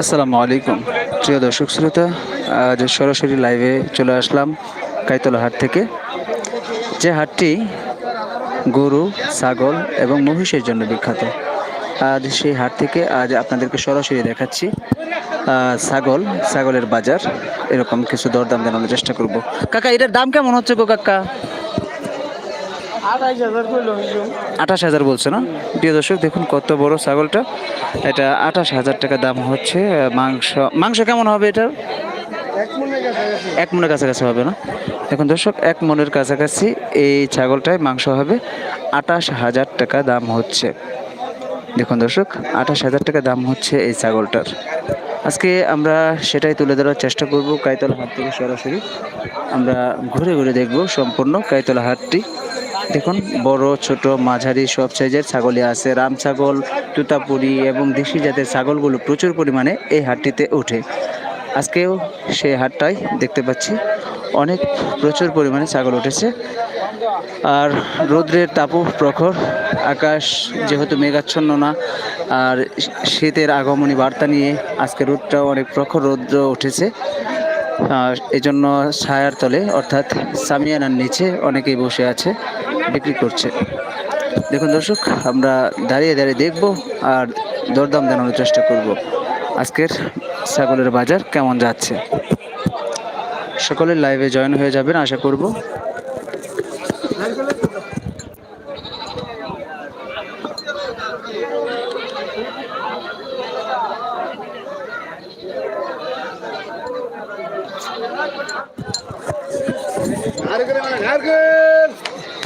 আসসালামু আলাইকুম। প্রিয় দর্শক শ্রোতা, আজ সরাসরি লাইভে চলে আসলাম কাইতলা হাট থেকে। যে হাটটি গরু, ছাগল এবং মহিষের জন্য বিখ্যাত। আজ সেই হাট থেকে আজ আপনাদেরকে সরাসরি দেখাচ্ছি ছাগল, ছাগলের বাজার। এরকম কিছু দরদাম জানানোর চেষ্টা করব। কাকা, এটার দাম কেমন হচ্ছে গো কাকা? আঠাশ হাজার বলছে না? প্রিয় দর্শক দেখুন কত বড় ছাগলটা। এটা আঠাশ হাজার টাকা দাম হচ্ছে মাংস। মাংস কেমন হবে এটার? এক মনে মনের কাছাকাছি হবে না? দেখুন দর্শক এক মনের কাছাকাছি এই ছাগলটায় মাংস হবে। আঠাশ হাজার টাকা দাম হচ্ছে। দেখুন দর্শক আঠাশ হাজার টাকা দাম হচ্ছে এই ছাগলটার। আজকে আমরা সেটাই তুলে ধরার চেষ্টা করব কাইতলা হাট থেকে সরাসরি। আমরা ঘুরে ঘুরে দেখব সম্পূর্ণ কাইতলা হাটটি দেখুন, বড়, ছোট, মাঝারি সব সাইজের ছাগলই আছে। রাম ছাগল, তুতাপুরি এবং দেশি জাতের ছাগলগুলো প্রচুর পরিমাণে এই হাটটিতে ওঠে। আজকেও সেই হাটটাই দেখতে পাচ্ছি, অনেক প্রচুর পরিমাণে ছাগল উঠেছে। আর রৌদ্রের তাপও প্রখর, আকাশ যেহেতু মেঘাচ্ছন্ন না, আর শীতের আগমনী বার্তা নিয়ে আজকে রোদটাও অনেক প্রখর রৌদ্র উঠেছে। আর এই জন্য ছায়ার তলে, অর্থাৎ সামিয়ানার নিচে অনেকেই বসে আছে। বিক্রি করছে। দেখুন দর্শক, আমরা দাঁড়িয়ে দাঁড়িয়ে দেখব আর দরদাম জানানোর চেষ্টা করব। আজকের ছাগলের বাজার কেমন যাচ্ছে? সকলের লাইভে জয়েন হয়ে যাবেন, আশা করব।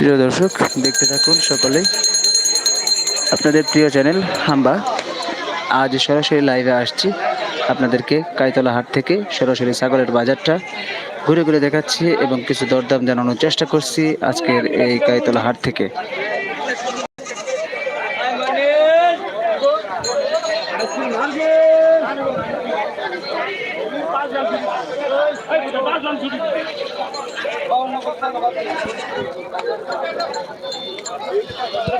প্রিয় দর্শক, দেখতে থাকুন সকলেই। আপনাদের প্রিয় চ্যানেল হাম্বা। আজ সরাসরি লাইভে আসছি আপনাদেরকে কাইতলা হাট থেকে সরাসরি ছাগলের বাজারটা ঘুরে ঘুরে দেখাচ্ছি এবং কিছু দরদাম জানানোর চেষ্টা করছি আজকের এই কাইতলা হাট থেকে।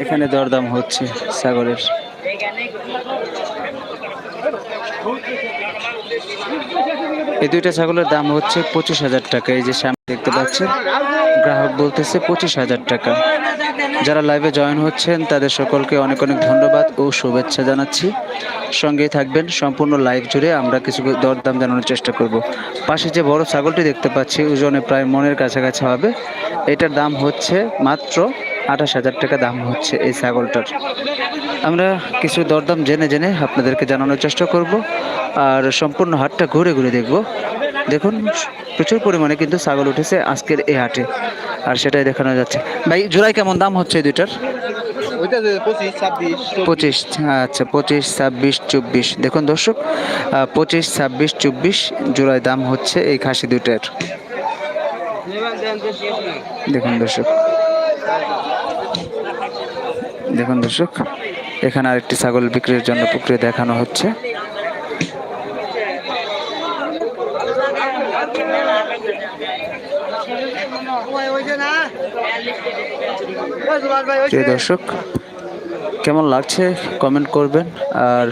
এখানে দরদাম হচ্ছে সাগরের। এই দুইটা ছাগলের দাম হচ্ছে পঁচিশ হাজার টাকা। এই যে সামনে দেখতে পাচ্ছেন, গ্রাহক বলতেছে পঁচিশ হাজার টাকা। যারা লাইভে জয়েন হচ্ছেন, তাদের সকলকে অনেক অনেক ধন্যবাদ ও শুভেচ্ছা জানাচ্ছি। সঙ্গেই থাকবেন, সম্পূর্ণ লাইভ জুড়ে আমরা কিছু দরদাম জানানোর চেষ্টা করব। পাশে যে বড় ছাগলটি দেখতে পাচ্ছি, ওজনে প্রায় মনের কাছাকাছি হবে। এটার দাম হচ্ছে মাত্র আঠাশ হাজার টাকা দাম হচ্ছে এই ছাগলটার। আমরা কিছু দরদাম জেনে জেনে আপনাদেরকে জানানোর চেষ্টা করব। আর সম্পূর্ণ হাটটা ঘুরে ঘুরে দেখব। দেখুন প্রচুর পরিমাণে কিন্তু ছাগল উঠেছে আজকের এই হাটে। আর সেটাই দেখানো যাচ্ছে। ভাই জোড়াই কেমন দাম হচ্ছে এই দুইটার? পঁচিশ আচ্ছা পঁচিশ ছাব্বিশ চব্বিশ। দেখুন দর্শক পঁচিশ ছাব্বিশ চব্বিশ জোড়ায় দাম হচ্ছে এই খাসি দুইটার। দেখুন দর্শক। দেখুন দর্শক এখানে আরেকটি ছাগল বিক্রির জন্য প্রক্রিয়া দেখানো হচ্ছে। প্রিয় দর্শক, কেমন লাগছে? কমেন্ট করবেন। আর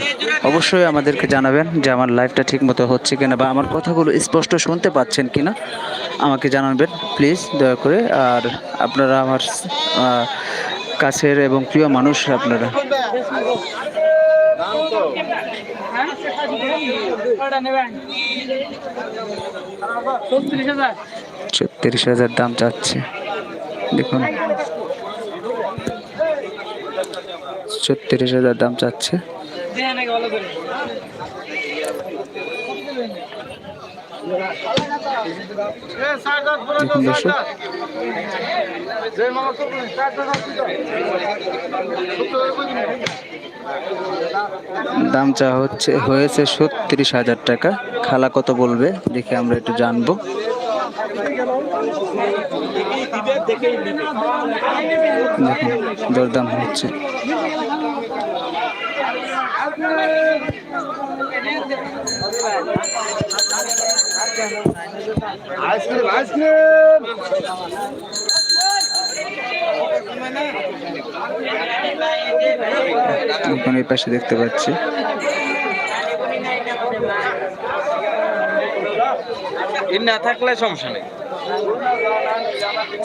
অবশ্যই আমাদেরকে জানাবেন যে আমার লাইভটা ঠিক মতো হচ্ছে কিনা বা আমার কথাগুলো স্পষ্ট শুনতে পাচ্ছেন কিনা। আমাকে জানাবেন প্লিজ দয়া করে। আর আপনারা আমার কাছের এবং প্রিয় মানুষ আপনারা। ছত্রিশ হাজার দাম চাচ্ছে। দেখুন। ছত্রিশ হাজার দাম চাচ্ছে। দাম চা হচ্ছে, হয়েছে ছত্রিশ হাজার টাকা। খালা কত বলবে, দেখে আমরা একটু জানব। দরদাম হচ্ছে। Ice cream ice cream. দেখুন এই পাশে দেখতে পাচ্ছি।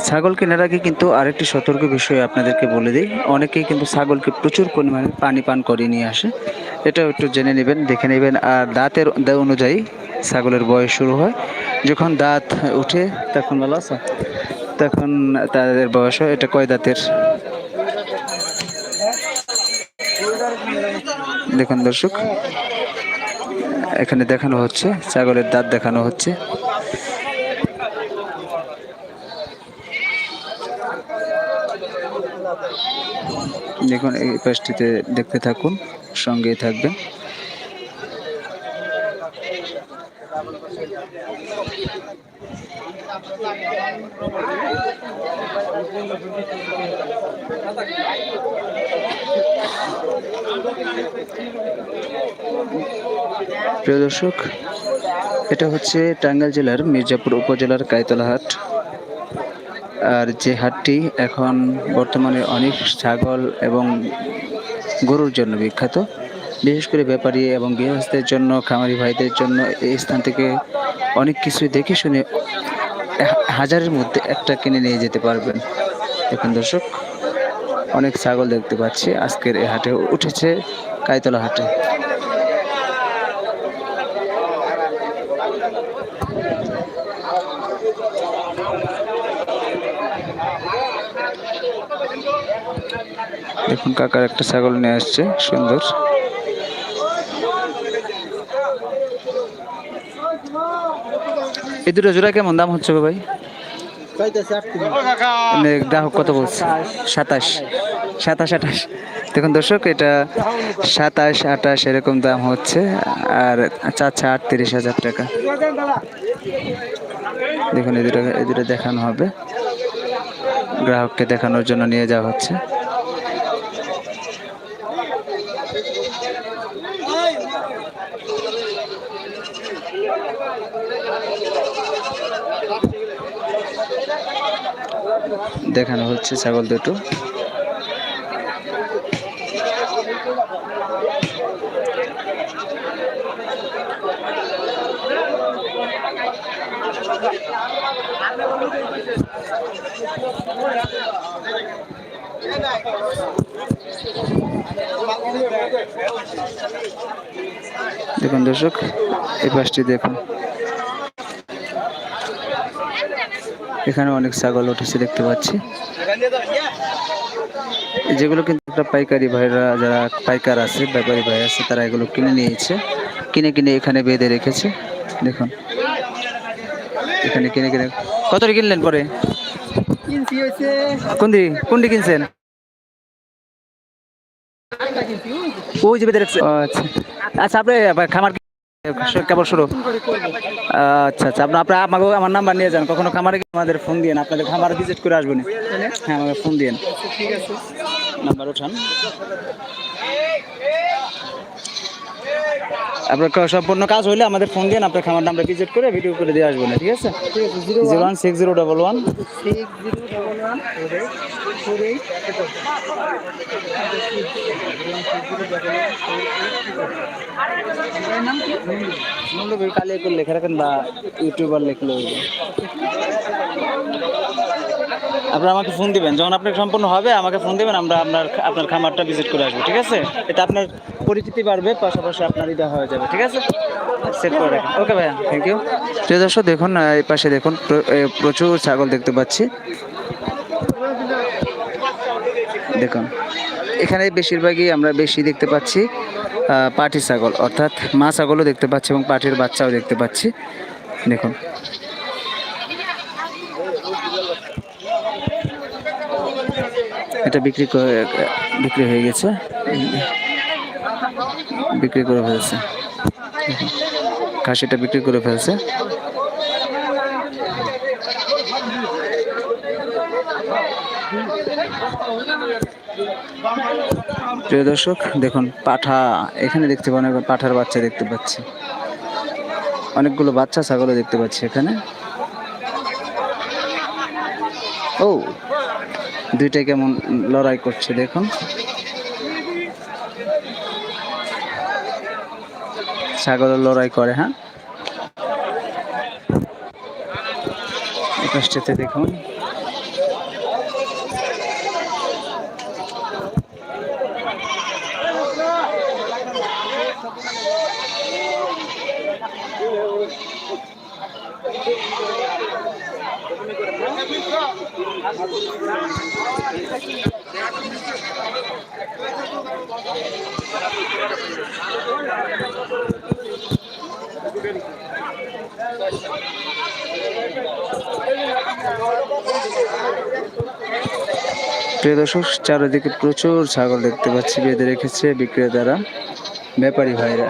ছাগল কেনার আগে কিন্তু আরেকটি সতর্ক বিষয় আপনাদেরকে বলে দিই। অনেকেই কিন্তু ছাগলকে প্রচুর পরিমাণে পানি পান করে নিয়ে আসে। এটাও একটু জেনে নেবেন, দেখে নেবেন। আর দাঁতের অনুযায়ী ছাগলের বয়স শুরু হয়। যখন দাঁত উঠে তখন ভালো আছে? তখন তাদের বয়স হয়। এটা কয় দাঁতের? দেখুন দর্শক, এখানে দেখানো হচ্ছে, ছাগলের দাঁত দেখানো হচ্ছে। দেখুন, এই পাশটিতে দেখতে থাকুন, সঙ্গেই থাকবেন। প্রিয় দর্শক, এটা হচ্ছে টাঙ্গাইল জেলার মির্জাপুর উপজেলার কাইতলা হাট আর যে হাটটি এখন বর্তমানে অনেক ছাগল এবং গরুর জন্য বিখ্যাত, বিশেষ করে ব্যাপারী এবং গৃহস্থের জন্য, খামারি ভাইদের জন্য এই স্থান থেকে অনেক কিছু দেখে শুনে হাজারের মধ্যে একটা কিনে নিয়ে যেতে পারবেন। এখন দর্শক, অনেক ছাগল দেখতে পাচ্ছি। আজকের এই হাটে উঠেছে কাইতলা হাটে। দেখুন কাকার একটা ছাগল নিয়ে আসছে, সুন্দর। এই দুটো জোড়া কেমন? দাম হচ্ছে ভাই? গ্রাহক কত বলছে? সাতাশ। সাতাশ, আঠাশ। দেখুন দর্শক, এটা সাতাশ, আঠাশ এরকম দাম হচ্ছে, আর চাচ্ছে আটত্রিশ হাজার টাকা। দেখুন, এই দুটো দুটো দেখানো হবে। গ্রাহককে দেখানোর জন্য নিয়ে যাওয়া হচ্ছে। দেখানো হচ্ছে ছাগল দুটো। দেখুন দর্শক এই পাশটি দেখুন। এখানে অনেক ছাগল উঠেছে দেখতে পাচ্ছি। যেগুলো কিন্তু একটা পাইকারি ভাইরা যারা পাইকার আছে ব্যাপারী ভাই আছে তারা এগুলো কিনে নিয়েছে। কিনে কিনে এখানে বেঁধে রেখেছে। দেখুন। এখানে কিনে কিনে কত কিনলেন পরে? কোনদি কোনটি? কিনছেন? ওই যে বেঁধে আচ্ছা। আচ্ছা আপনি খামার কেবল শুরু। আচ্ছা আচ্ছা আপনার আপনার আমাকে আমার নাম্বার নিয়ে যান। কখনো খামারে গিয়ে আমাদের ফোন দিয়েন আপনাদের খামার ভিজিট করে আসবেন হ্যাঁ আমাকে ফোন আছে। নাম্বার উঠান আপনার সম্পূর্ণ কাজ হলে আমাদের ফোন দিন আপনার খামার নাম্বার ভিজিট করে ভিডিও করে দিয়ে আসবেন ঠিক আছে? ঠিক আছে zero one six zero double one six zero double one four কালে করে লেখা রাখেন বা ইউটিউবার লিখলে। আপনারা আমাকে ফোন দিবেন। যখন আপনার সম্পূর্ণ হবে, আমাকে ফোন দিবেন, আমরা আপনার আপনার খামারটা ভিজিট করে আসব, ঠিক আছে? এটা আপনার পরিচিতি বাড়বে, পাশাপাশি আপনার ইদা হয়ে যাবে, ঠিক আছে? সেট করে রাখেন। ওকে ভাইয়া থ্যাংক ইউ প্রিয় দর্শক, দেখুন এই পাশে দেখুন প্রচুর ছাগল দেখতে পাচ্ছি। দেখুন এখানে বেশিরভাগই আমরা বেশি দেখতে পাচ্ছি পাটি ছাগল, অর্থাৎ মা ছাগলও দেখতে পাচ্ছি এবং পাটির বাচ্চাও দেখতে পাচ্ছি। দেখুন। এটা বিক্রি করে বিক্রি হয়ে গেছে। বিক্রি করে ফেলছে। খাসিটা বিক্রি করে ফেলছে। প্রিয় দর্শক, দেখুন, পাঠা, এখানে দেখতে অনেক পাঠার বাচ্চা দেখতে পাচ্ছি। অনেকগুলো বাচ্চা ছাগলও দেখতে পাচ্ছি এখানে। ও দুইটাই কেমন লড়াই করছে, দেখুন। ছাগলের লড়াই করে হ্যাঁ? দেখুন। প্রিয় দর্শক, চারিদিকে প্রচুর ছাগল দেখতে পাচ্ছি, বেঁধে রেখেছে বিক্রেতারা, ব্যাপারী ভাইরা।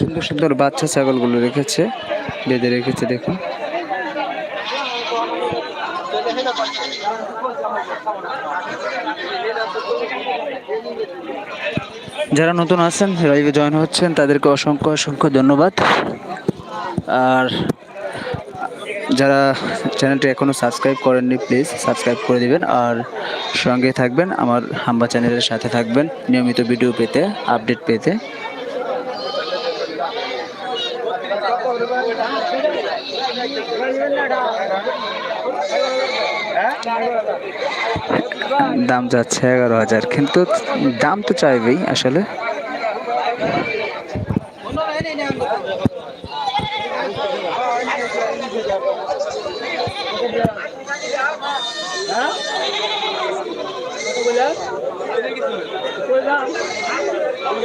সুন্দর সুন্দর বাচ্চা ছাগলগুলো রেখেছে, বেঁধে রেখেছে, দেখুন। যারা নতুন আছেন লাইভে জয়েন হচ্ছেন, তাদেরকে অসংখ্য অসংখ্য ধন্যবাদ। আর যারা চ্যানেলটি এখনও সাবস্ক্রাইব করেননি, প্লিজ সাবস্ক্রাইব করে দিবেন। আর সঙ্গে থাকবেন আমার হাম্বা চ্যানেলের সাথে থাকবেন নিয়মিত ভিডিও পেতে, আপডেট পেতে। দাম যাচ্ছে এগারো হাজার, কিন্তু দাম তো চাইবেই আসলে।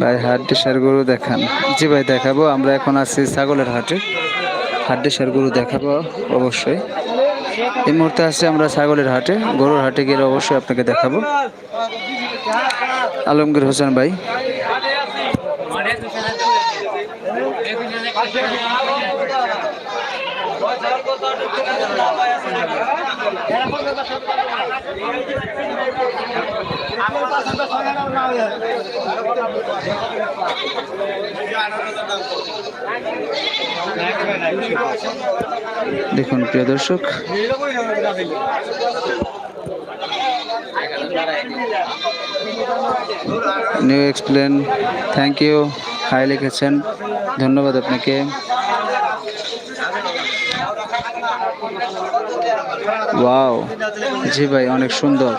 ভাই হাট ডিসার গরু দেখান। জি ভাই, দেখাবো। আমরা এখন আছি ছাগলের হাটে। হাট ডিসার গরু দেখাবো অবশ্যই। এই মুহূর্তে আছি আমরা ছাগলের হাটে। গরুর হাটে গেলে অবশ্যই আপনাকে দেখাবো। আলমগীর হোসেন ভাই। দেখুন প্রিয় দর্শক। New explain thank you hi লিখেছেন। ধন্যবাদ আপনাকে। ওয়াও জি ভাই অনেক সুন্দর।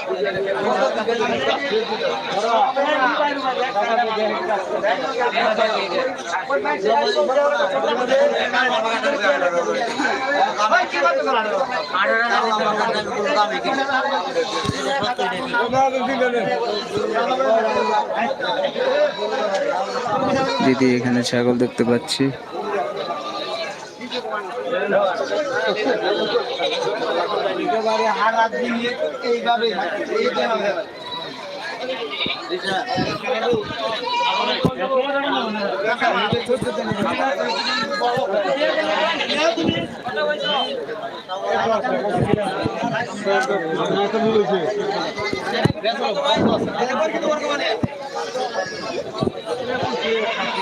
দিদি এখানে ছাগল দেখতে পাচ্ছি। একেবারে হারা দিয়ে এইভাবে এই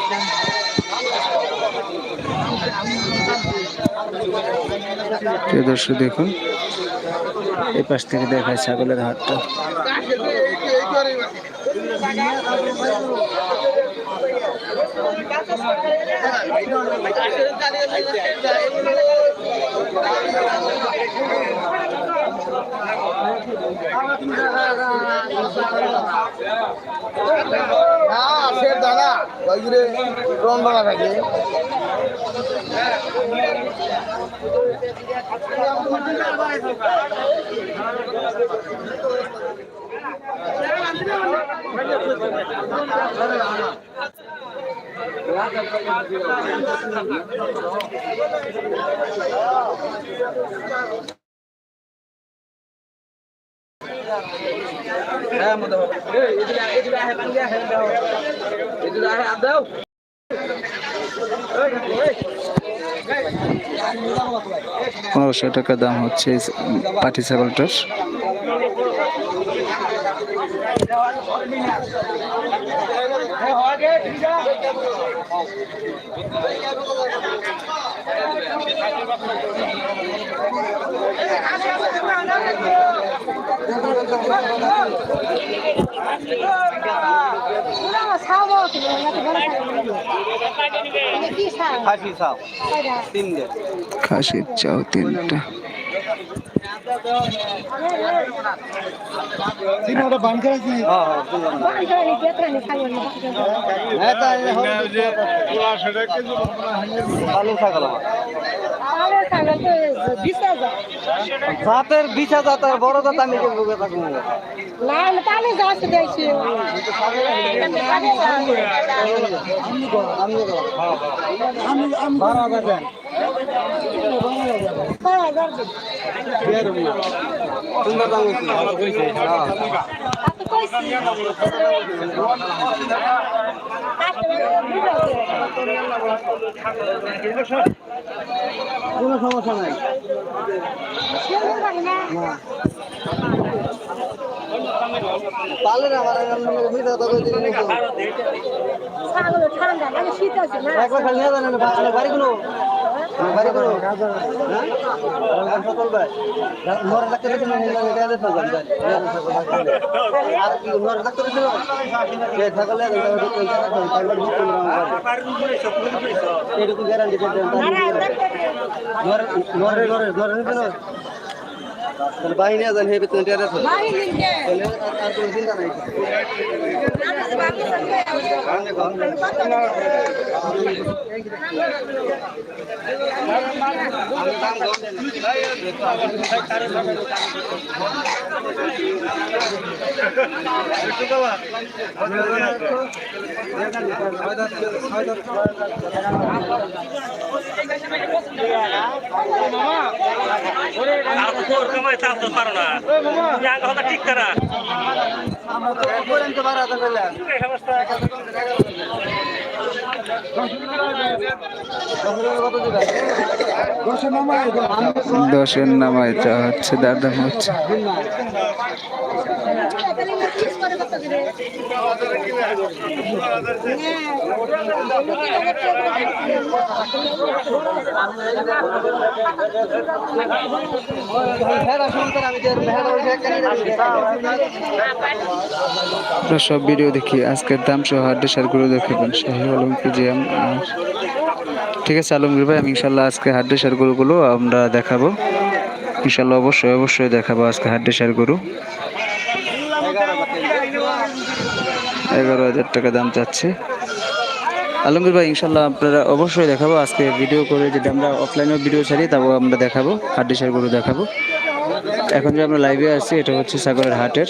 Thank. প্রিয় দর্শক দেখুন। এই পাশ থেকে দেখায় ছাগলের হাটটা দাদা ওই যে রং বাংলা থাকে। হ্যাঁ দাও পনেরোশো টাকা দাম হচ্ছে পাটি ছাগলটার খাসির চাও তিনটা। হ্যাঁ হ্যাঁ ভালো ছাগল জাতের বিশ হাজার তার বড় জাত আমি কিনবো থাকব আমি বারো হাজার দেন সুন্দর দাম কোনো সমস্যা নাই। পালে না আমার বুঝতে তো দিন বাড়িগুলো হ্যাঁ? এটুকু গ্যারান্টি করতেন নর নরে নরে নরে নিতে না তাহলে বাহিনী আছেন হে বেতন তাহলে আর কোনো চিন্তা নাই। আমরা তো পর্যন্ত বাড়া তো করলাম কত দিবেন দশের নামায় চা হচ্ছে দাদা হচ্ছে সব ভিডিও দেখি, আজকের দাম সহ হাড্ডি সারগুলো দেখবেন, শাহি আলম পিজিএম আর ঠিক আছে আলমগীর ভাই, আমি ইনশাল্লাহ আজকে হাড্ডি সারগুলোগুলো আমরা দেখাবো। ইনশাল্লাহ অবশ্যই অবশ্যই দেখাবো আজকে হাড্ডি সারগুলো এগারো হাজার টাকা দাম চাচ্ছে। আলমগীর ভাই ইনশাল্লাহ আপনারা অবশ্যই দেখাবো। আজকে ভিডিও করে যদি আমরা অফলাইনেও ভিডিও ছাড়ি, তাও আমরা দেখাবো হাড্ডি সারগুলো দেখাবো। এখন যে আমরা লাইভে আছি, এটা হচ্ছে সাগরের হাটের।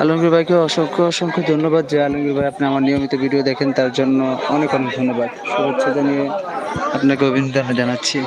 আলমগীর ভাইকে অসংখ্য অসংখ্য ধন্যবাদ যে আলমগীর ভাই আপনি আমার নিয়মিত ভিডিও দেখেন, তার জন্য অনেক অনেক ধন্যবাদ। শুভেচ্ছা জানিয়ে আপনাকে অভিনন্দন জানাচ্ছি।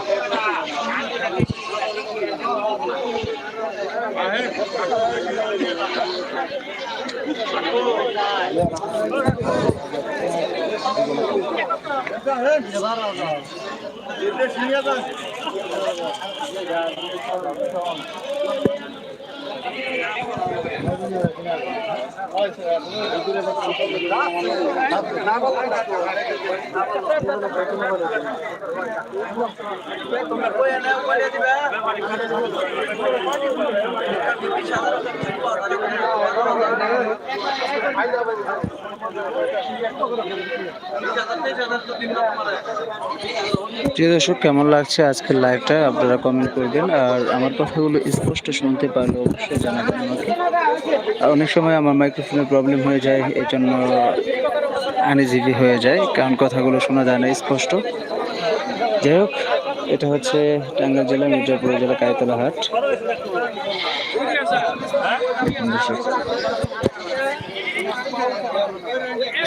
তোমরা প্রিয় দর্শক, কেমন লাগছে আজকের লাইভটা আপনারা কমেন্ট করবেন। আর আমার কথাগুলো স্পষ্ট শুনতে পারলে অবশ্যই জানাবেন আমাকে। অনেক সময় আমার মাইক্রোফোনের প্রবলেম হয়ে যায় এই জন্য আনইজিবি হয়ে যায়, কারণ কথাগুলো শোনা যায় না, স্পষ্ট। যাই হোক, এটা হচ্ছে টাঙ্গাইল জেলা, মির্জাপুর জেলা, কায়তলা হাট দেখুন দর্শক।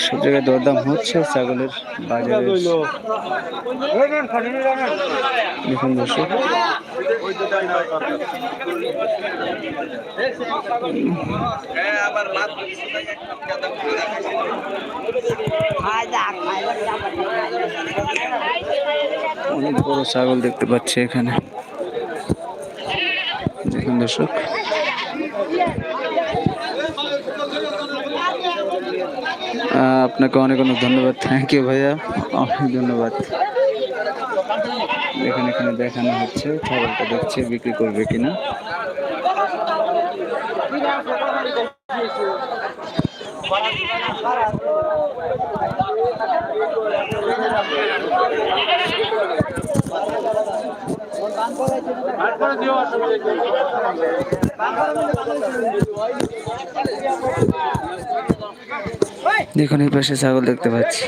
সব জায়গায় দরদাম হচ্ছে, ছাগলের বাজারে দেখুন দর্শক। অনেক বড় ছাগল দেখতে পাচ্ছি এখানে। দেখুন দর্শক। আপনাকে অনেক অনেক ধন্যবাদ। থ্যাংক ইউ ভাইয়া। অনেক ধন্যবাদ। এখানে এখানে দেখানো হচ্ছে, ছাগলটা দেখছে, বিক্রি করবে কিনা। দেখুন এই পাশে ছাগল দেখতে পাচ্ছি।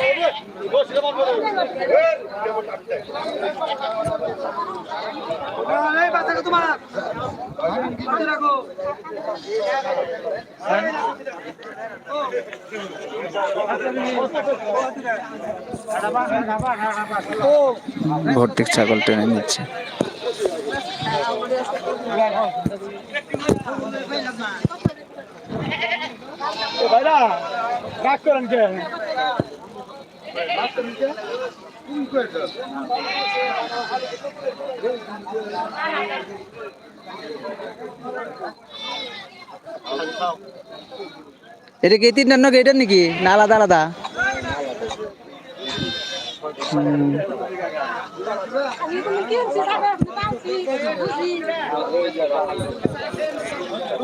ভর্তিক ছাগল টেনে নিচ্ছে। ভাইরা রাগ করেন কে? এটা কি তিন নাকি এটা নাকি? না আলাদা আলাদা।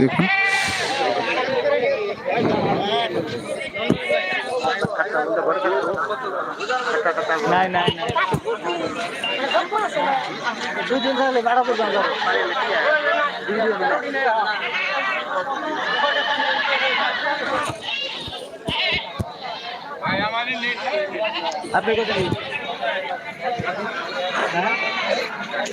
দেখুন নাই নাই দুই দিন থাকলে ভাড়া করবেন আপনি কোথায় হ্যাঁ সব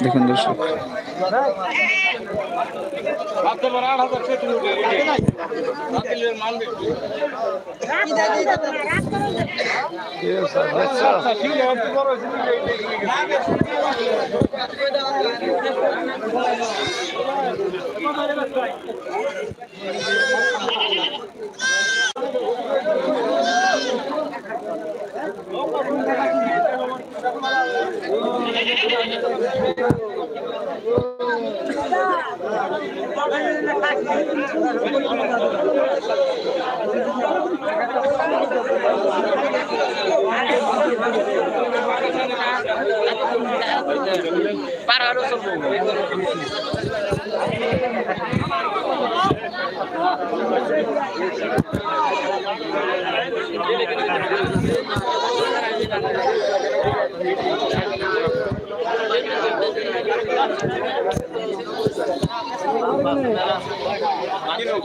দেখুন দর্শক Thank you. দেখুন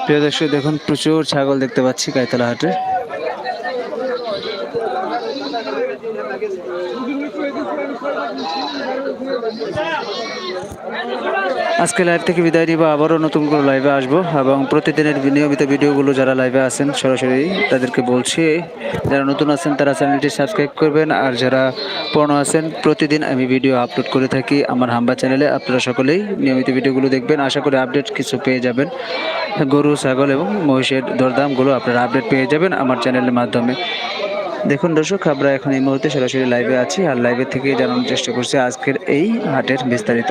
প্রিয় দর্শক দেখুন প্রচুর ছাগল দেখতে পাচ্ছি গাইতলা হাটে আজকে লাইভ থেকে বিদায় নিব, আবারও নতুন করে লাইভে আসব এবং প্রতিদিনের নিয়মিত ভিডিওগুলো যারা লাইভে আছেন, সরাসরি তাদেরকে বলছি, যারা নতুন আছেন তারা চ্যানেলটি সাবস্ক্রাইব করবেন আর যারা পুরনো আছেন, প্রতিদিন আমি ভিডিও আপলোড করে থাকি আমার হাম্বা চ্যানেলে আপনারা সকলেই নিয়মিত ভিডিওগুলো দেখবেন। আশা করি আপডেট কিছু পেয়ে যাবেন। গরু, ছাগল এবং মহিষের দরদামগুলো আপনারা আপডেট পেয়ে যাবেন আমার চ্যানেলের মাধ্যমে। দেখুন দর্শক, আমরা এখন এই মুহূর্তে সরাসরি লাইভে আছি আর লাইভে থেকে জানানোর চেষ্টা করছি আজকের এই হাটের বিস্তারিত।